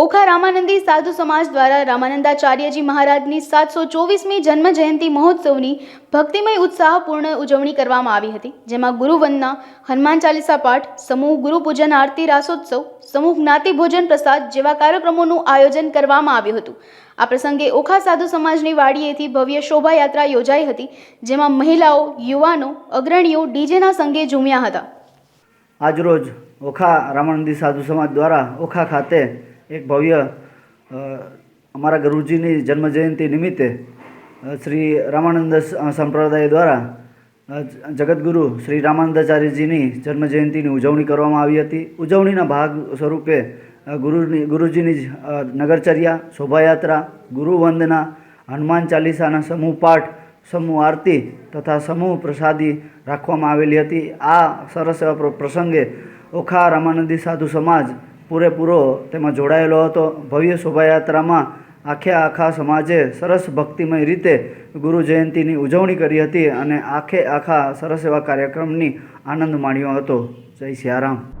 ઓખા રામાનંદી સાધુ સમાજ દ્વારા રામાનંદાચાર્યજી મહારાજની સાતસો ચોવીસમી જન્મ જયંતિ મહોત્સવની ભક્તિમય ઉત્સાહપૂર્ણ ઉજવણી કરવામાં આવી હતી, જેમાં ગુરુવંદના, હનુમાન ચાલીસા પાઠ, સમૂહ ગુરુપૂજન આરતી રાસોત્સવ, સમૂહ જ્ઞાતિ ભોજન પ્રસાદ જેવા કાર્યક્રમોનું આયોજન કરવામાં આવ્યું હતું. આ પ્રસંગે ઓખા સાધુ સમાજની વાડીએથી ભવ્ય શોભાયાત્રા યોજાઈ હતી, જેમાં મહિલાઓ, યુવાનો, અગ્રણીઓ, ડીજેના સંગે ઝૂમ્યા હતા. આજરોજ ઓખા રામાનંદી સાધુ સમાજ દ્વારા ઓખા ખાતે એક ભવ્ય અમારા ગુરુજીની જન્મજયંતિ નિમિત્તે શ્રી રામાનંદ સંપ્રદાય દ્વારા જગતગુરુ શ્રી રામાનંદાચાર્યજીની જન્મજયંતિની ઉજવણી કરવામાં આવી હતી. ઉજવણીના ભાગ સ્વરૂપે ગુરુની, ગુરુજીની નગરચર્યા, શોભાયાત્રા, ગુરુવંદના, હનુમાન ચાલીસાના સમૂહ પાઠ, સમૂહ આરતી તથા સમૂહ પ્રસાદી રાખવામાં આવેલી હતી. આ સરસ એવા પ્રસંગે ઓખા રામાનંદી સાધુ સમાજ પૂરેપૂરો તેમાં જોડાયેલો હતો. ભવ્ય શોભાયાત્રામાં આખે આખા સમાજે સરસ ભક્તિમય રીતે ગુરુ જયંતિની ઉજવણી કરી હતી અને આખે આખા સરસ એવા કાર્યક્રમની આનંદ માણ્યો હતો. જય સિયારામ.